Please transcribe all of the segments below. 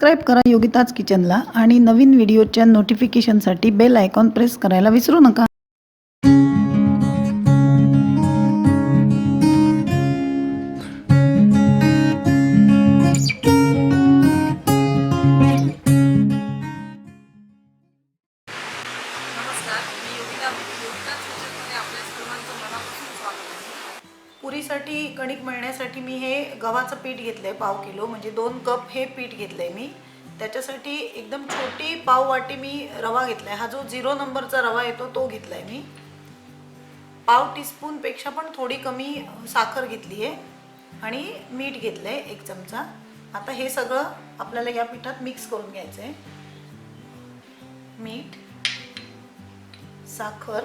Subscribe करा योगिताज किचनला आणि नवीन व्हिडिओच्या नोटिफिकेशनसाठी बेल आयकॉन प्रेस करायला विसरू नका. पुरीसाठी कणिक मळण्यासाठी मी हे गव्हाचं पीठ घेतलं आहे पाव किलो. म्हणजे दोन कप हे पीठ घेतलं आहे मी. त्याच्यासाठी एकदम छोटी पाव वाटी मी रवा घेतला आहे हा जो झिरो नंबरचा रवा येतो तो घेतला आहे मी. पाव टीस्पूनपेक्षा पण थोडी कमी साखर घेतली आहे आणि मीठ घेतलं आहे एक चमचा. आता हे सगळं आपल्याला या पिठात मिक्स करून घ्यायचं आहे मीठ साखर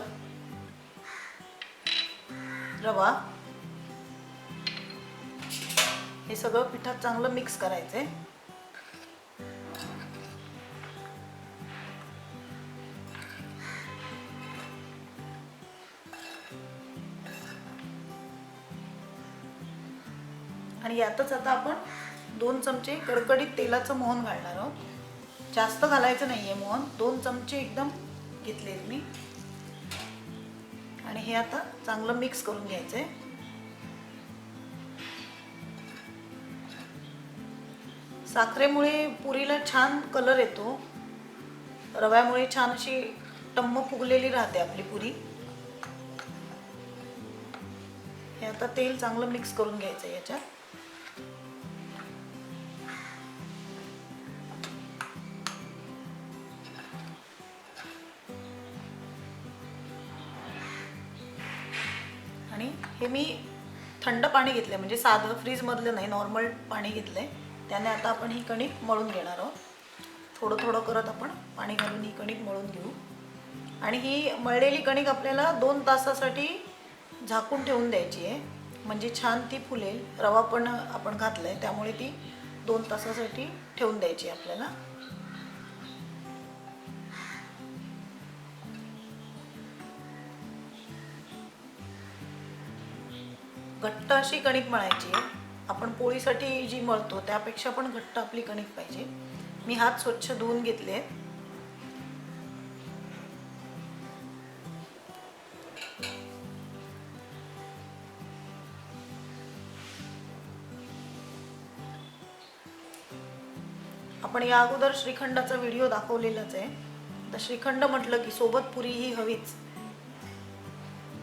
रवा. हे सगळं पिठात चांगलं मिक्स करायचं आहे आणि यातच आता आपण दोन चमचे कडकडीत तेलाचं मोहन घालणार आहोत. जास्त घालायचं नाही आहे मोहन. दोन चमचे एकदम घेतले मी. आणि हे आता चांगलं मिक्स करून घ्यायचं आहे साखरेमुळे पुरीला छान कलर येतो. रव्यामुळे छान अशी टम्म फुगलेली राहते आपली पुरी. हे आता तेल चांगलं मिक्स करून घ्यायचं आहे याच्यात. आणि हे मी थंड पाणी घेतलं म्हणजे साधं फ्रीजमधलं नाही नॉर्मल पाणी घेतलं आहे त्याने आता आपण ही कणिक मळून घेणार आहोत. थोडं थोडं करत आपण पाणी घालून ही कणिक मळून घेऊ. आणि ही मळलेली कणिक आपल्याला दोन तासासाठी झाकून ठेवून द्यायची आहे. म्हणजे छान ती फुलेल. रवा पण आपण घातला आहे त्यामुळे ती दोन तासासाठी ठेवून द्यायची आहे आपल्याला. घट्ट अशी कणिक मळायची आहे. आपण पोळीसाठी जी मळतो त्यापेक्षा पण घट्ट आपली कणिक पाहिजे. मी हात स्वच्छ धुवून घेतले आपण या अगोदर श्रीखंडाचा व्हिडिओ दाखवलेलाच आहे. तर श्रीखंड म्हटलं की सोबत पुरी ही हवीच.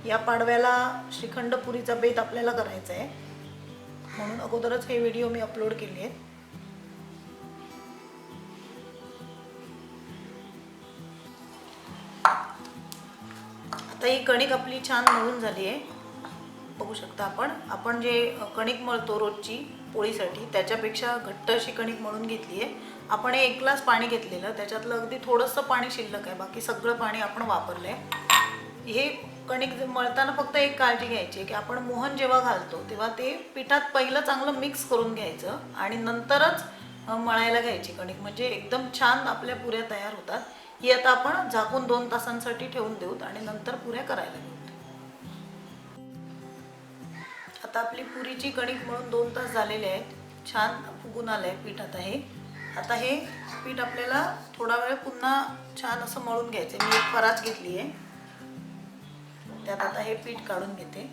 या पाडव्याला श्रीखंड पुरीचा बेत आपल्याला करायचा आहे. म्हणून अगोदरच हे व्हिडिओ मी अपलोड केले आहेत आता ही कणिक आपली छान मळून झाली आहे. बघू शकता आपण. आपण जे कणिक मळतो रोजची पोळीसाठी त्याच्यापेक्षा घट्ट अशी कणिक मळून घेतली आहे. आपण एक ग्लास पाणी घेतलेलं त्याच्यातलं अगदी थोडंसं पाणी शिल्लक आहे. बाकी सगळं पाणी आपण वापरलं आहे हे कणिक मळताना फक्त एक काळजी घ्यायची की आपण मोहन जेव्हा घालतो तेव्हा ते पिठात पहिलं चांगलं मिक्स करून घ्यायचं आणि नंतरच मळायला घ्यायची. कणिक म्हणजे एकदम छान आपल्या पुऱ्या तयार होतात. ही आता आपण झाकून दोन तासांसाठी ठेवून देऊत आणि नंतर पुऱ्या करायला घेऊत आता आपली पुरीची कणिक म्हणून दोन तास झालेले आहेत. छान फुगून आलं आहे पीठ आता हे. आता हे पीठ आपल्याला थोडा वेळ पुन्हा छान असं मळून घ्यायचं मी एक पराच घेतली आहे त्यात आता हे पीठ काढून घेते.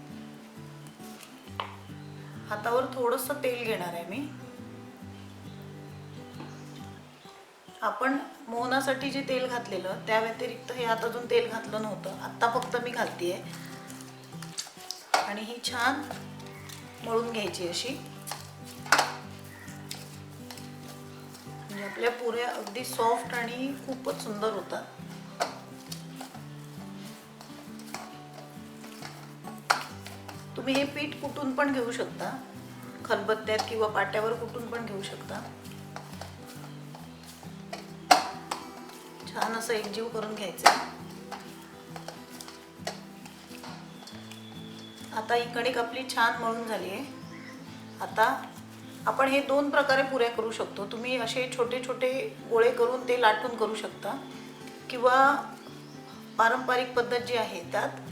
हातावर थोडंसं तेल घेणार आहे मी. आपण मोहनासाठी जे तेल घातलेलं त्या व्यतिरिक्त हे आता अजून तेल घातलं नव्हतं. आत्ता फक्त मी घालतीये. आणि ही छान मळून घ्यायची अशी. म्हणजे आपल्या पुऱ्या अगदी सॉफ्ट आणि खूपच सुंदर होतात. तुम्ही हे पीठ कुटून पण घेऊ शकता. खलबत्त्यात किंवा पाट्यावर कुटून पण घेऊ शकता. छान असं एकजीव करून घ्यायचं. आता ही कणिक आपली छान मळून झाली आहे. आता आपण हे दोन प्रकारे पुऱ्या करू शकतो. तुम्ही असे छोटे छोटे गोळे करून ते लाटून करू शकता. किंवा पारंपरिक पद्धत जी आहे त्यात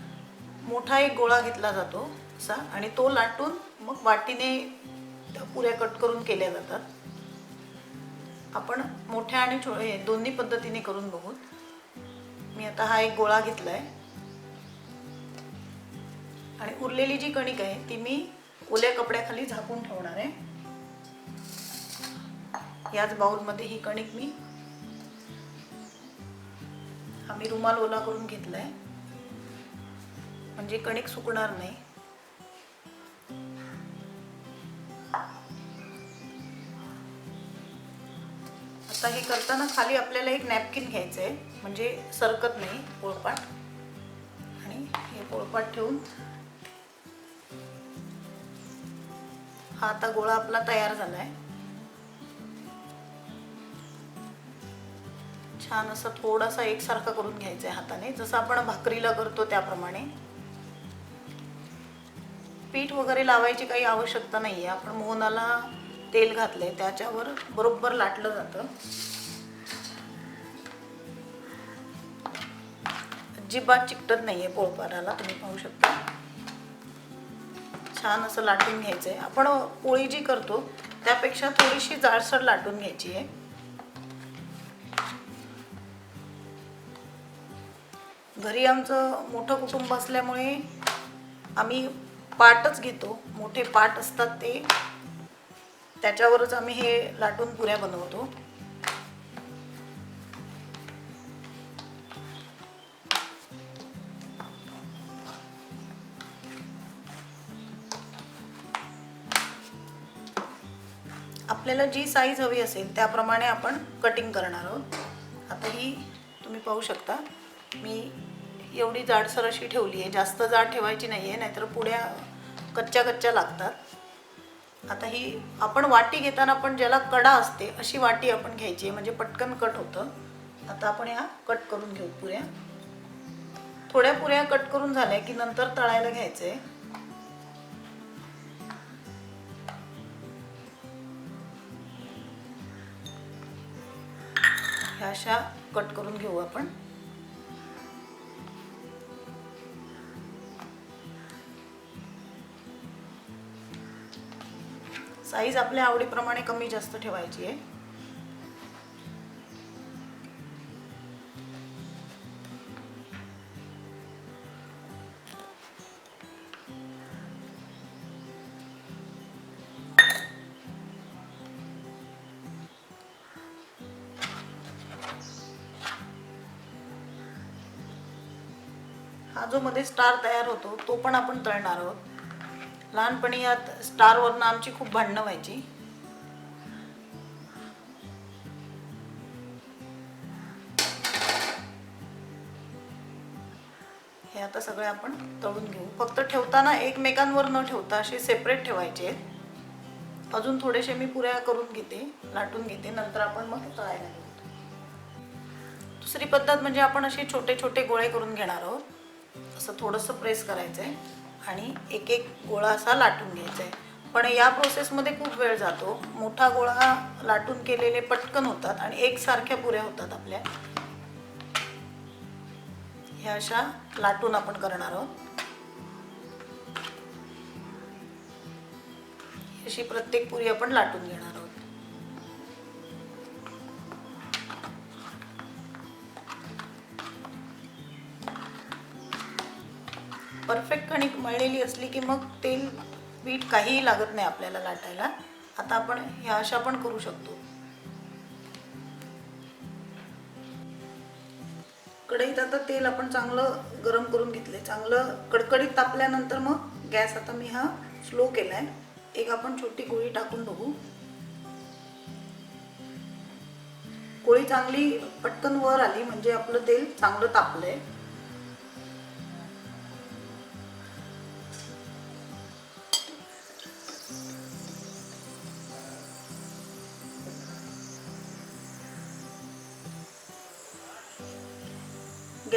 मोठा एक गोळा घेतला जातो असा आणि तो लाटून मग वाटीने पुऱ्या कट करून केल्या जातात. आपण मोठ्या आणि छो हे दोन्ही पद्धतीने करून बघू. मी आता हा एक गोळा घेतला आहे आणि उरलेली जी कणिक आहे ती मी ओल्या कपड्याखाली झाकून ठेवणार आहे. याच बाउलमध्ये ही कणिक मी हा मी रुमाल ओला करून घेतलाय. म्हणजे कणिक सुकणार नाही. आता हे करताना खाली आपल्याला एक नॅपकिन घ्यायचं आहे म्हणजे सरकत नाही पोळपाट. आणि हे पोळपाट ठेवून हा आता गोळा आपला तयार झाला आहे छान असं थोडासा एकसारखा करून घ्यायचा आहे हाताने. जसं आपण भाकरीला करतो त्याप्रमाणे. पीठ वगैरे लावायची काही आवश्यकता नाही आहे आपण मोहनाला तेल घातलंय त्याच्यावर बरोबर लाटलं जातं. अजिबात चिकटत नाही आहे पोळपाराला तुम्ही पाहू शकता. छान असं लाटून घ्यायचं आहे आपण पोळी जी करतो त्यापेक्षा थोडीशी जाडसर लाटून घ्यायची आहे. घरी आमचं मोठं कुटुंब असल्यामुळे आम्ही पाटच घेतो. मोठे पाट असतात ते. त्याच्यावरच आम्ही हे लाटून पुऱ्या बनवतो. आपल्याला जी साईज हवी असेल त्याप्रमाणे आपण कटिंग करणार आहोत. आता ही तुम्ही पाहू शकता. मी एवढी जाडसर अशी ठेवली आहे. जास्त जाड ठेवायची नाही आहे नाहीतर पुढ्या कच्च्या कच्च्या लागतात. आता ही आपण वाटी घेताना पण ज्याला कडा असते अशी वाटी आपण घ्यायची आहे. म्हणजे पटकन कट होतं. आता आपण ह्या कट करून घेऊ पुऱ्या. थोड्या पुऱ्या कट करून झाल्या की नंतर तळायला घ्यायचं आहे ह्या अशा कट करून घेऊ आपण. साईज आपल्या आवडीप्रमाणे कमी जास्त ठेवायची आहे. हा जो मध्ये स्टार तयार होतो तो पण आपण तळणार आहोत. लहानपणी यात स्टारवरनं आमची खूप भांडणं व्हायची. हे आता सगळे आपण तळून घेऊ. फक्त ठेवताना एकमेकांवर न ठेवता असे सेपरेट ठेवायचे. आहेत अजून थोडेसे मी पुऱ्या करून घेते लाटून घेते नंतर आपण मग तळायला घेऊ. दुसरी पद्धत म्हणजे आपण असे छोटे छोटे गोळे करून घेणार आहोत. असं थोडंसं प्रेस करायचं आहे आणि एक एक गोळा असा लाटून घ्यायचा आहे पण या प्रोसेसमध्ये खूप वेळ जातो. मोठा गोळा लाटून केलेले पटकन होतात आणि एकसारख्या पुऱ्या होतात आपल्या. ह्या अशा लाटून आपण करणार आहोत. अशी प्रत्येक पुरी आपण लाटून घेणार आहोत. मळलेली असली की मग तेल पीठ काहीही लागत नाही आपल्याला लाटायला. आता आपण ह्या अशा पण करू शकतो. कढईत आता तेल आपण चांगलं गरम करून घेतले चांगलं कडकडीत तापल्यानंतर मग गॅस आता मी हा स्लो केलाय. एक आपण छोटी गोळी टाकून बघू. गोळी चांगली पटकन वर आली म्हणजे आपलं तेल चांगलं तापलंय.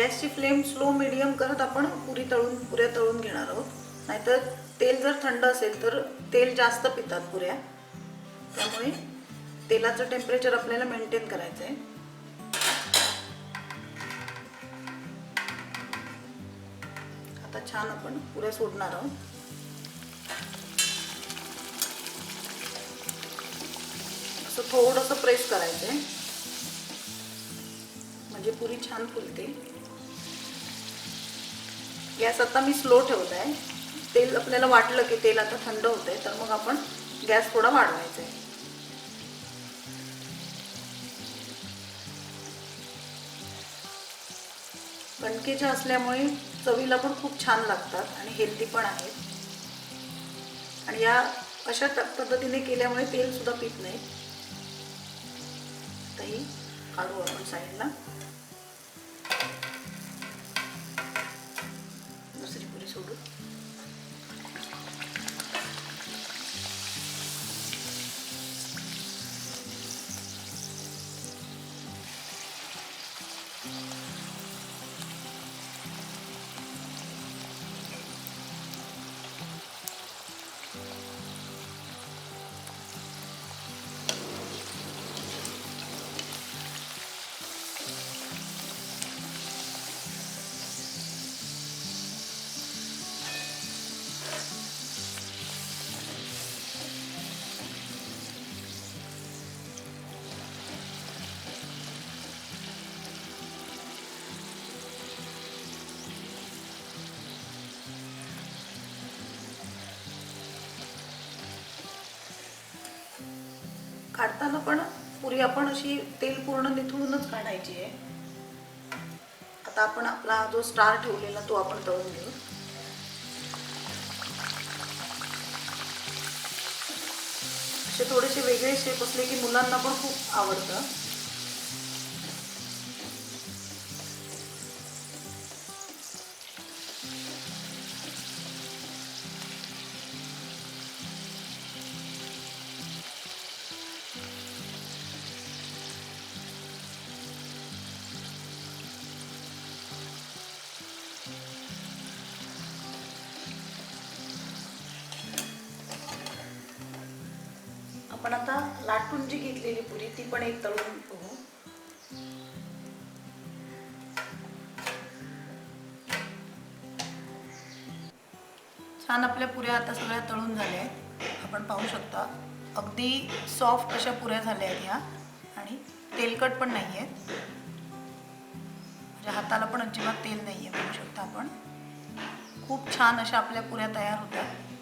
गॅसची फ्लेम स्लो मिडियम करत आपण पुरी तळून पुऱ्या तळून घेणार आहोत. नाहीतर तेल जर थंड असेल तर तेल जास्त पितात पुऱ्या. त्यामुळे तेलाचं टेम्परेचर आपल्याला मेंटेन करायचं आहे आता छान आपण पुऱ्या सोडणार आहोत. असं थोडंसं प्रेस करायचं आहे म्हणजे पुरी छान फुलते. गॅस आता मी स्लो ठेवत आहे तेल आपल्याला वाटलं की तेल आता थंड होत आहे तर मग आपण गॅस थोडा वाढवायचा आहे कणकेच्या असल्यामुळे चवीला पण खूप छान लागतात आणि हेल्दी पण आहेत. आणि या अशा पद्धतीने केल्यामुळे तेल सुद्धा पित नाही. आता काढू आपण साईडला. काढताना पण पुरी आपण अशी तेल पूर्ण निथळूनच काढायची आहे. आता आपण आपला जो स्टार ठेवलेला तो आपण तळून घेऊ. असे थोडेसे वेगळे शेप असले की मुलांना पण खूप आवडतं. आपण आता लाटून जी घेतलेली पुरी ती पण एक तळून बघू. छान आपल्या पुऱ्या आता सगळ्या तळून झाल्या आहेत. आपण पाहू शकता अगदी सॉफ्ट अशा पुऱ्या झाल्या आहेत ह्या. आणि तेलकट पण नाही आहेत. म्हणजे हाताला पण अजिबात तेल नाही आहे म्हणू शकता आपण. खूप छान अशा आपल्या पुऱ्या तयार होतात